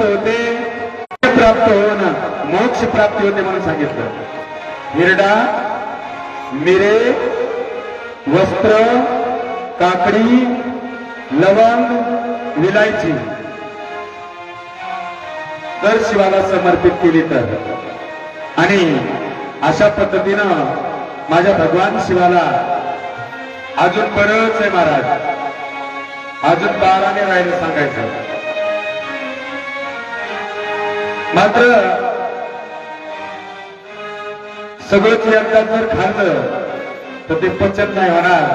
प्राप्त होते प्राप्त होऊन मोक्ष प्राप्ती होते म्हणून सांगितलं. हिरडा मिरे वस्त्र काकडी लवंग विलायची. जर शिवाला समर्पित केली तर. आणि अशा पद्धतीनं माझ्या भगवान शिवाला अजून बरंच आहे महाराज. अजून बाराने राहिलं सांगायचं. मात्र सगळंच एकदा जर खाल्लं तर ते पचत नाही होणार.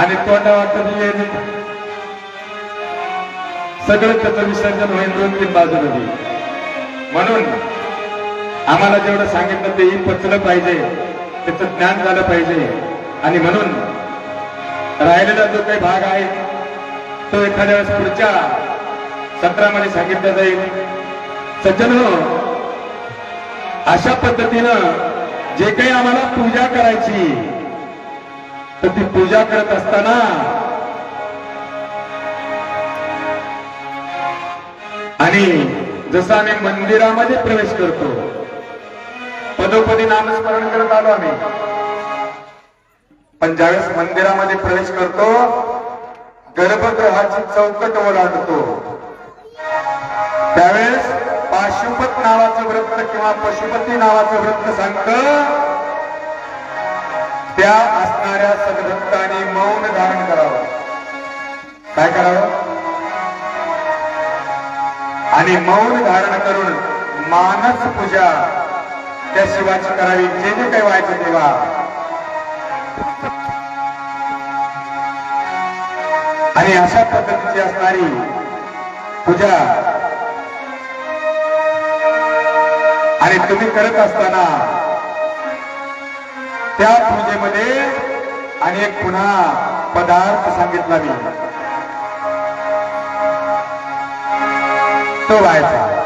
आणि तोंडा वाटत सगळं त्याचं विसर्जन होईल दोन तीन बाजूला म्हणून आम्हाला जेवढं सांगितलं तेही पचलं पाहिजे. त्याचं ज्ञान झालं पाहिजे. आणि म्हणून राहिलेला जो काही भाग आहे तो एखाद्या वेळेस पुढच्या सत्रामध्ये सांगितला जाईल. सज्जन अशा पद्धतीनं जे काही आम्हाला पूजा करायची तर ती पूजा करत असताना आणि जसं आम्ही मंदिरामध्ये प्रवेश करतो पदोपदी नामस्मरण करत आलो आम्ही. पण ज्यावेळेस मंदिरामध्ये प्रवेश करतो गर्भगृहाची चौकट ओलांडतो. त्यावेळेस पाशुपत नावाचं व्रत किंवा पशुपती नावाचं व्रत सांगत त्या असणाऱ्या सद्भक्तांनी मौन धारण करावं. काय करावं? आणि मौन धारण करून मानस पूजा त्या शिवाची करावी जे जे काही व्हायचं तेव्हा आणि अशा पद्धतीची असणारी पूजा आणि तुम्ही करत असताना त्या पूजेमध्ये आणि एक पुन्हा पदार्थ सांगितला मी. तो व्हायचा.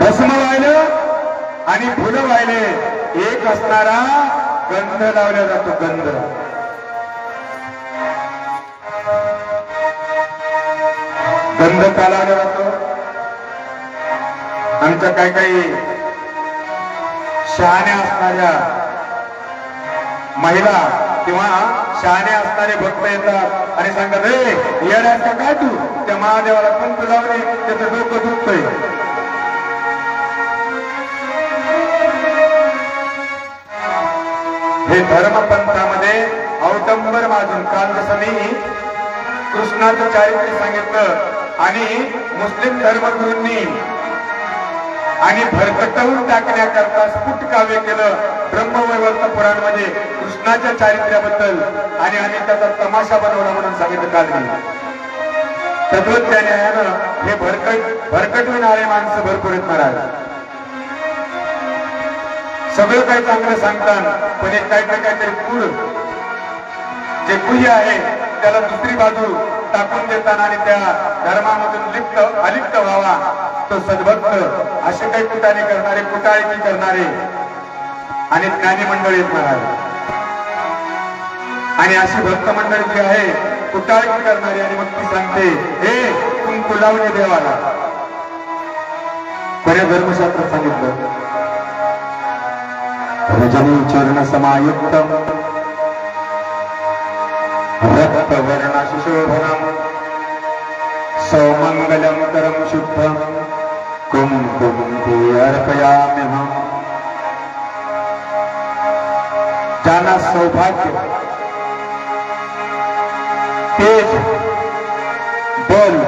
भस्म व्हायलं आणि फुलं व्हायले. एक असणारा गंध लावला जातो गंध. गंध का लावला जातो? आमच्या काही काही शहाण्या असणाऱ्या महिला किंवा शहाणे असणारे भक्त येतात आणि सांगतात हे येड्यास का काय तू? त्या महादेवाला पंत लावले? त्याचं डोकं दुखतंय. हे धर्मपंथामध्ये अवटंबर माजून काल जसं मी कृष्णाचं चारित्र्य सांगितलं आणि मुस्लिम धर्मगुरूंनी आणि भरकटवून टाकण्याकरता स्फुट काव्य केलं ब्रह्मवैवर्त म्हणजे कृष्णाच्या चारित्र्याबद्दल. आणि आम्ही त्याचा तमाशा बनवला म्हणून सांगितलं काल मी तत्वज्ञानानं हे भरकट भरकटविणारे माणसं भरपूर आहेत महाराज. सगळं काही चांगलं सांगतात पण एक काही ना काहीतरी कुळ. जे कुय आहे त्याला दुसरी बाजू टाकून देताना आणि त्या धर्मामधून लिप्त अलिप्त व्हावा. तो सद्भक्त असे काही कुटाने करणारे कुटाळकी करणारे आणि ज्ञानी मंडळी आहेत महाराज. आणि अशी भक्त मंडळी जी आहे कुटाळकी करणारी आणि मग ती सांगते हे कुंकू लावणे देवाला. बऱ्या धर्मशास्त्र सांगितलं. रजनी चरण समायुक्त. रक्तवर्ण सुशोभनम। सौमंगलम करम शुद्धम। कुमकुम ते अर्पयाम्यहम। ज्यांना सौभाग्य। तेज। बल।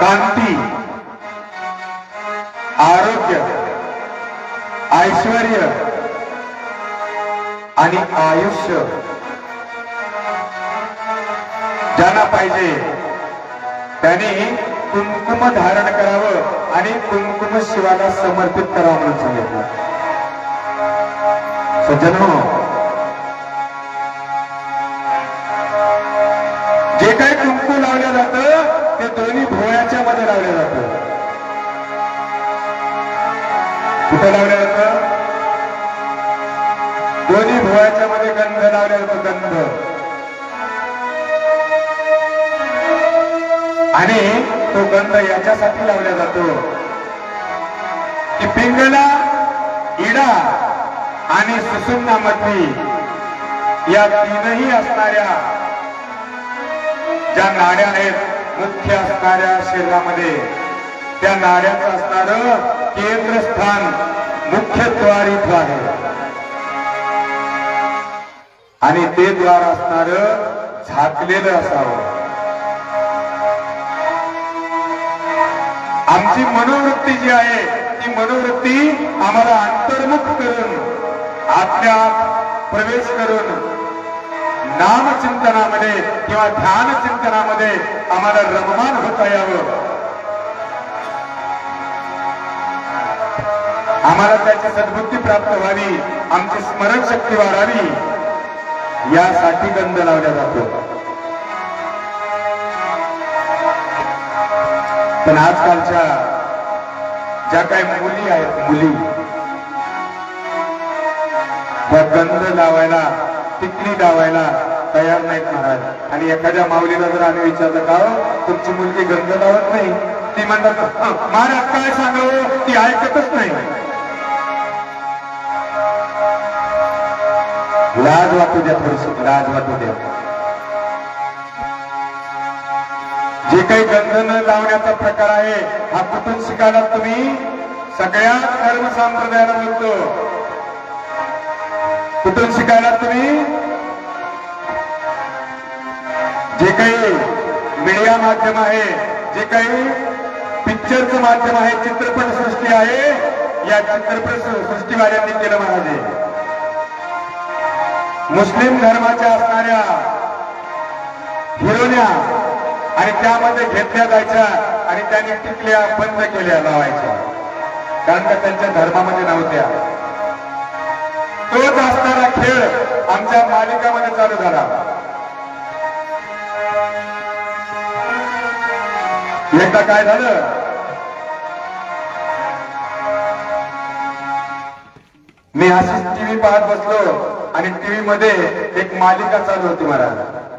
कांति। आरोग्य। ऐश्वर आणि आयुष्य। ज्यांना पाहिजे। त्यांनी कुंकुम धारण करावं आणि कुंकुम शिवाला समर्पित करावं म्हणून सांगितलं. सज्जन जे काही कुंकू लावलं जातं ते दोन्ही भोयाच्या मध्ये लावलं जातं. कुठं लावलं जातं? दोन्ही भुवयाच्या मध्ये गंध लावला जातो गंध. आणि तो गंध याच्यासाठी लावला जातो. की पिंगला इडा आणि सुसुमनामधली या तीनही असणाऱ्या ज्या नाड्या आहेत मुख्य असणाऱ्या शरीरामध्ये त्या नाड्याचं असणारं केंद्रस्थान मुख्य द्वार इथं आहे. आणि ते द्वार असणार झाकलेलं असावं. आमची मनोवृत्ती जी आहे ती मनोवृत्ती आम्हाला अंतर्मुख करून आत्म्यात प्रवेश करून नामचिंतनामध्ये किंवा ध्यान चिंतनामध्ये आम्हाला रममान होता यावं. आम्हाला त्याची सद्बुद्धी प्राप्त व्हावी आमची स्मरणशक्ती वाढावी यासाठी गंध लावला जातो. पण आजकालच्या ज्या काही मुली आहेत मुली त्या गंध लावायला टिकली लावायला तयार नाहीत महाराज आणि एखाद्या माऊलीला जर आम्ही विचारलं का हो, तुमची मुलगी गंध लावत नाही? ती म्हणतात महाराज काय सांगावं? ती ऐकतच नाही. लाज वाटू द्या थोडीशी लाज वाटू द्या. जे काही बंधन लावण्याचा प्रकार आहे. हा कुठून शिकायला तुम्ही? सगळ्या धर्म संप्रदायाला बोलतो. कुठून शिकायला तुम्ही? जे काही मीडिया माध्यम आहे जे काही पिक्चरचं माध्यम आहे चित्रपट सृष्टी आहे या चित्रपट सृष्टीवाल्यांनी केलं म्हणाले. मुस्लिम धर्माच्या असणाऱ्या हिरोन्या आणि त्यामध्ये घेतल्या जायच्या आणि त्याने टिकल्या बंद केल्या लावायच्या. कारण का त्यांच्या धर्मामध्ये नव्हत्या. तोच असणारा खेळ आमच्या मालिकामध्ये चालू झाला. एकदा काय झालं? मी अशीच टीव्ही पाहत बसलो आणि टीव्ही मध्ये एक मालिका चालू होती महाराज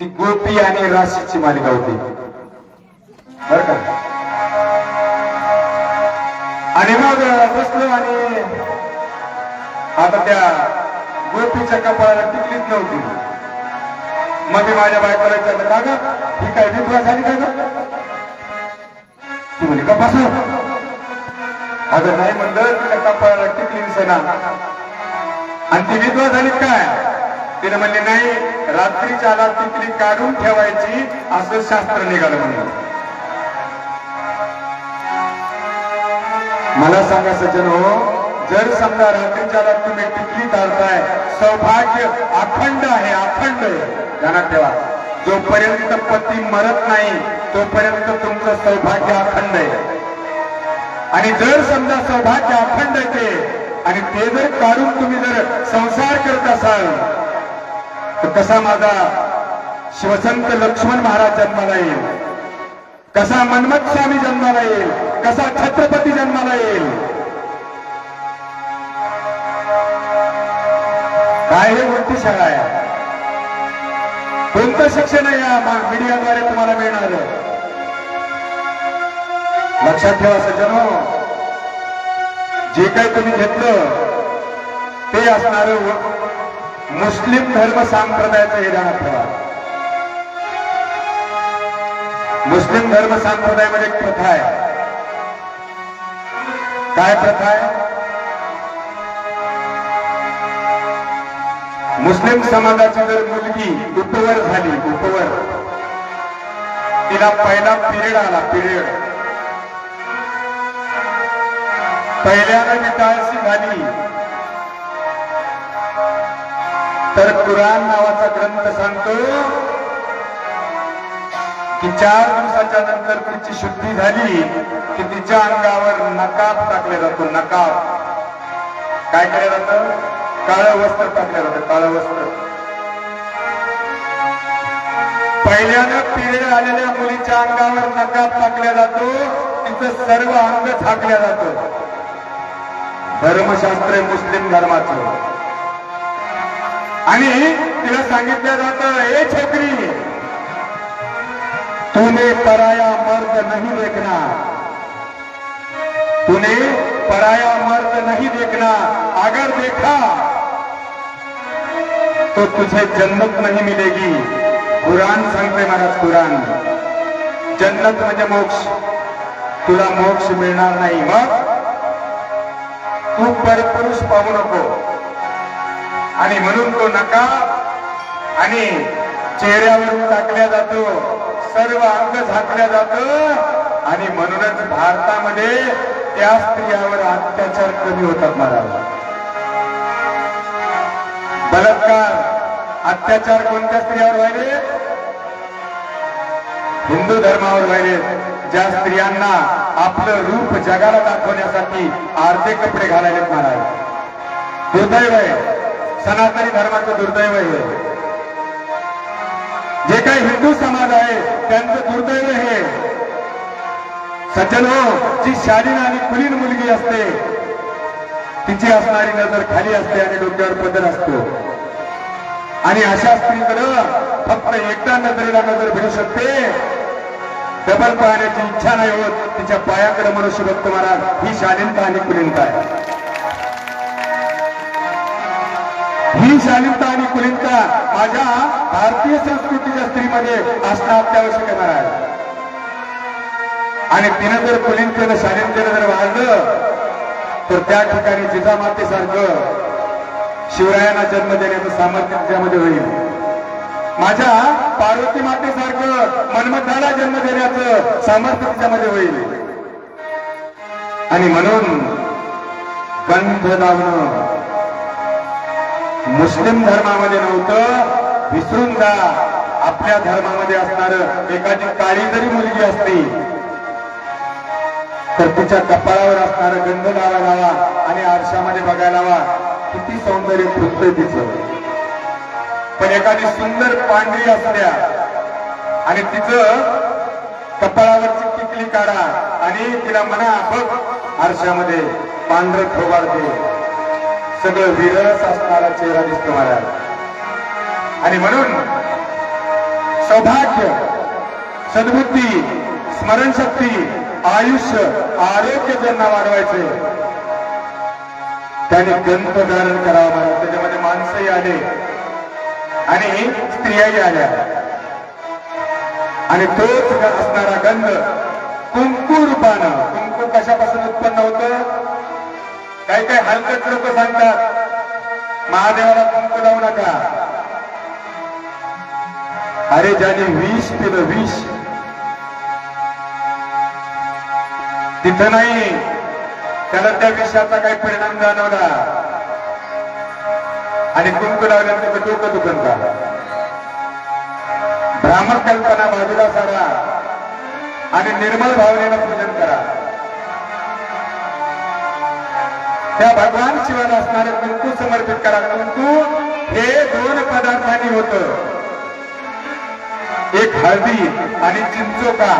ती गोपी आणि राशीची मालिका होती. बर का? आणि मग बसलो आणि आता त्या गोपीच्या कपाळाला टिकलीच नव्हती. मग मी माझ्या बायकोला विचारलं का ग ही काय विधवा झाली का ग? ती म्हणजे का बसलो अगं नाही म्हणलं तिच्या कपाळाला टिकली दिसेना. आणि ती विधवा झाली काय? तिने म्हणले नाही रात्रीच्या आला टिकली काढून ठेवायची असं शास्त्र निघालं म्हणलं मला सांगा सज्जन हो जर समजा रात्रीच्या तुम्ही टिकली काढताय सौभाग्य अखंड आहे अखंड आहे. ध्यानात ठेवा. जोपर्यंत पती मरत नाही तोपर्यंत तुमचं सौभाग्य अखंड आहे. आणि जर समजा सौभाग्य अखंड येते आणि ते जर काढून तुम्ही जर संसार करत असाल कसा माझा शिवसंत लक्ष्मण महाराज जन्माला येईल? कसा मन्मथ स्वामी जन्माला येईल? कसा छत्रपती जन्माला येईल? काय हे कोणती शाळा आहे कोणतं शिक्षण आहे या मीडियाद्वारे तुम्हाला मिळणार? लक्षात ठेवा सज्जनो. जे काही तुम्ही घेतलं ते असणार मुस्लिम धर्म संप्रदायाचं हे ध्यानात ठेवा मुस्लिम धर्म संप्रदायामध्ये एक प्रथा आहे. काय प्रथा आहे? मुस्लिम समाजाची जर मुलगी उपवर झाली उपवर तिला पहिला पिरियड आला पिरियड. पहिल्यानं विटाळशी झाली. तर कुराण नावाचा ग्रंथ सांगतो की चार दिवसाच्या नंतर तिची शुद्धी झाली की तिच्या अंगावर नकाब टाकले जातो नकाब. काय केलं जातं? काळं वस्त्र टाकलं जातं काळं वस्त्र. पहिल्यानं पिरियड आलेल्या मुलीच्या अंगावर नकाब टाकला जातो तिचं सर्व अंग झाकल्या जातं. धर्मशास्त्र मुस्लिम धर्माचं. आणि तिला सांगितलं जातं हे छोकरी तुने पराया मर्द नाही देखना तुने पराया मर्द नहीं देखना अगर देखा तो तुझे जन्नत नहीं मिलेगी. कुरान सांगते महाराज कुरान. जन्नत म्हणजे मोक्ष. तुला मोक्ष मिळणार नाही. मग तू परपुरुष पाहू नको. आणि म्हणून तो नका आणि चेहऱ्यावरून टाकल्या जातो सर्व अंग झाकल्या जात आणि म्हणूनच भारतामध्ये त्या स्त्रियावर अत्याचार कमी होतात महाराज बलात्कार अत्याचार कोणत्या स्त्रियावर व्हायले? हिंदू धर्मावर व्हायले. ज्या स्त्रियांना आपलं रूप जगाला दाखवण्यासाठी अर्धे कपडे घालायलेत महाराज. दुर्दैव आहे. सनातनी धर्माचं दुर्दैव आहे जे काही हिंदू समाज आहे त्यांचं दुर्दैव हे. सज्जन हो जी शालीन आणि कुलीन मुलगी असते तिची असणारी नजर खाली असते आणि डोक्यावर पदर असतो. आणि अशा स्त्रीकडं फक्त एकदा नजरेला नजर भिडू शकते. डबल पाहण्याची इच्छा नाही होत. तिच्या पायाकडे मनुष्य भक्त महाराज ही शालीनता आणि कुलीनता आहे. ही शालीनता आणि कुलीनता माझ्या भारतीय संस्कृतीच्या स्त्रीमध्ये असणं अत्यावश्यक आहे. आणि तिनं जर कुलीनतेनं शालीनतेनं जर वाढलं तर त्या ठिकाणी जिजामातेसारखं शिवरायांना जन्म देण्याचं सामर्थ्य त्यामध्ये होईल. माझ्या पार्वती मातेसारखं मन्मथाला जन्म देण्याचं सामर्थ्य त्यामध्ये होईल. आणि म्हणून गंध लावणं मुस्लिम धर्मामध्ये नव्हतं विसरून जा. आपल्या धर्मामध्ये असणार एखादी काळी जरी मुलगी असती तर तिच्या कपाळावर असणार गंध लावा लावा आणि आरशामध्ये बघायला लावा. किती सौंदर्य फुटतंय तिचं. पण एखादी सुंदर पांढरी असल्या आणि तिचं कपाळावरची किकली काढा आणि तिला म्हणा बघ आरशामध्ये पांढर खोबार दे. सगळं विरस असणारा चेहरा दिसतो मला. आणि म्हणून सौभाग्य सद्बुद्धी स्मरणशक्ती आयुष्य आरोग्य ज्यांना वाढवायचे त्याने ग्रंथ धारण करावा मला त्याच्यामध्ये माणसंही आले आणि स्त्रियाही आल्या. आणि तोच असणारा गंध कुंकू रूपानं कुंकू कशापासून उत्पन्न होतं? काही काही हलकट लोक सांगतात महादेवाला कुंकू लावू नका. अरे ज्याने विष केलं विष. तिथं नाही. त्याला त्या विषयाचा काही परिणाम जाणवला. आणि कुंकू लावल्यानंतर डोकं दुखन का ब्राह्मण कल्पना बाजूला सारा. आणि निर्मळ भावनेनं पूजन करा. त्या भगवान शिवाला असणारे कुंकू समर्पित करा. कुंकू हे दोन पदार्थांनी होत. एक हळदी आणि चिंचोका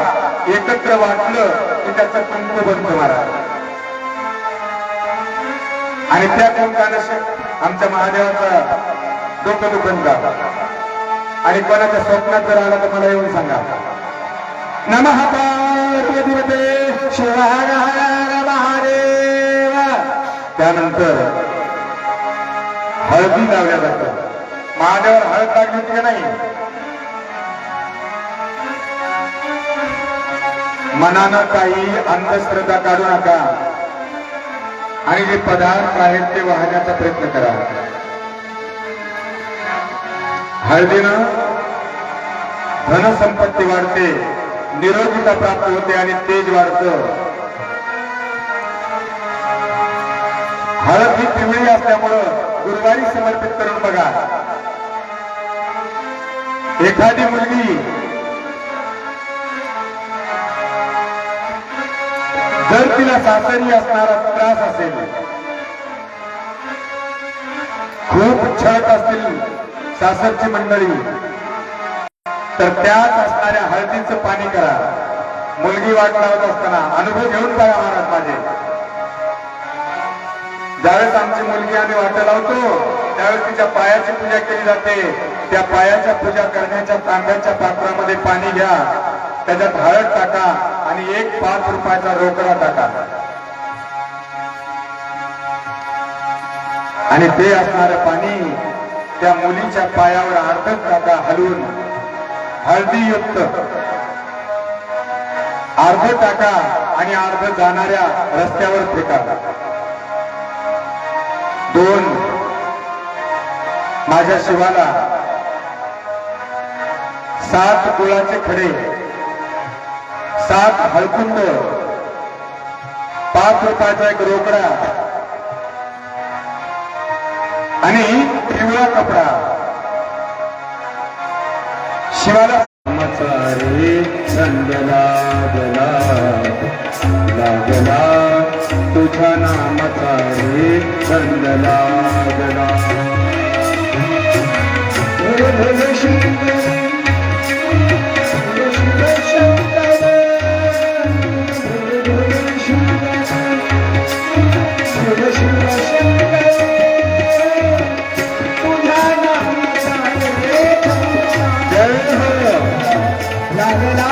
एकत्र वाटलं की त्याचं कुंकू बनतो महाराज. आणि त्या कुंकानं आमच्या महादेवाचा डोकं दुखन का आणि कोणाच्या स्वप्नात जर आला तर मला येऊन सांगा. नमः पार्वतीपते शिवाय. त्यानंतर हळदी लावल्या जातं महादेवावर हळद लागली की नाही? मनानं काही अंधश्रद्धा काढू नका. आणि जे पदार्थ आहेत ते वाहण्याचा प्रयत्न करा. हळदीनं धनसंपत्ती वाढते निरोगीता प्राप्त होते आणि तेज वाढतं. उमेदवारी समर्पित करून बघा. एखादी मुलगी जर तिला सासरी असणारा त्रास असेल खूप छळत असतील सासरची मंडळी. तर त्यात असणाऱ्या हळदीचं पाणी करा. मुलगी वाट लावत असताना अनुभव घेऊन बघा महाराज माझे. ज्यावेळेस आमची मुलगी आम्ही वाटा लावतो त्यावेळेस तिच्या पायाची पूजा केली जाते. त्या पायाच्या पूजा करण्याच्या तांब्याच्या पात्रामध्ये पाणी घ्या. त्याच्यात हळद टाका आणि एक पाच रुपयाचा रोकडा टाका. आणि ते असणारं पाणी त्या मुलीच्या पायावर अर्धच टाका हलवून. हळदीयुक्त अर्ध टाका आणि अर्ध जाणाऱ्या रस्त्यावर फेका. दोन माझ्या शिवाला. सात गुळाचे खडे. सात हळकुंड पाच रुपयाचा एक रोकडा. आणि पिवळा कपडा. शिवाला. रे लागला तुझ्या नामाचा रे. छंद लागला लागला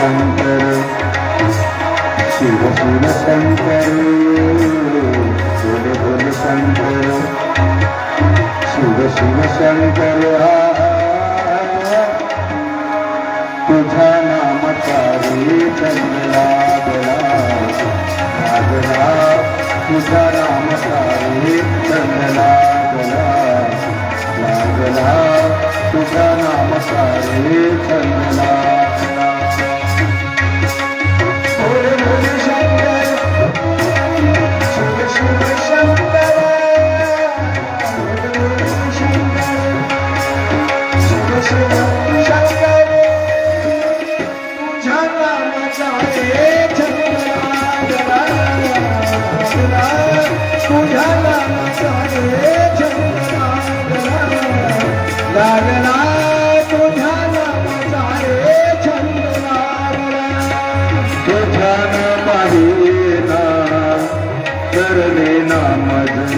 शंकर शिव शिव शंकर शिव बोल शंकर शिव शिव शंकर तुझा नामाचा रे चंद लागला लागला तुझ्या नामाचा रे चंद लागला लागला रे लागला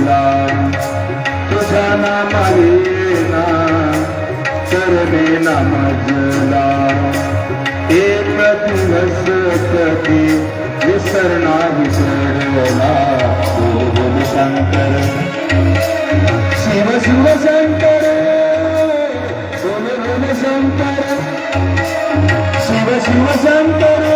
मजला तुझ्या नामालीना करले नामजला. एक दिवस कधी विसरणा विसरला. बोल बोल शंकर. शिव शिव शंकर. बोल बोल शंकर. शिव शिव शंकर.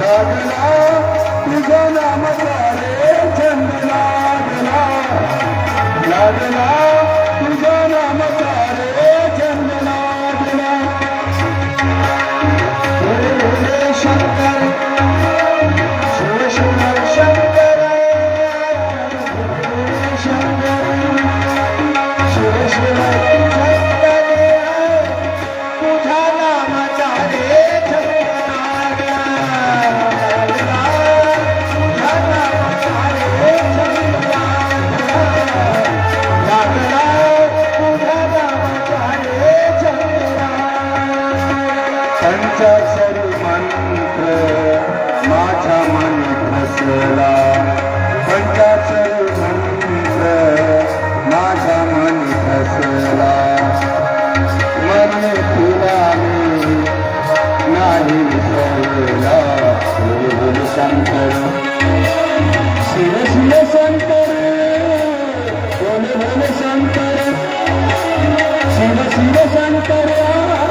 लागला तुझं शिव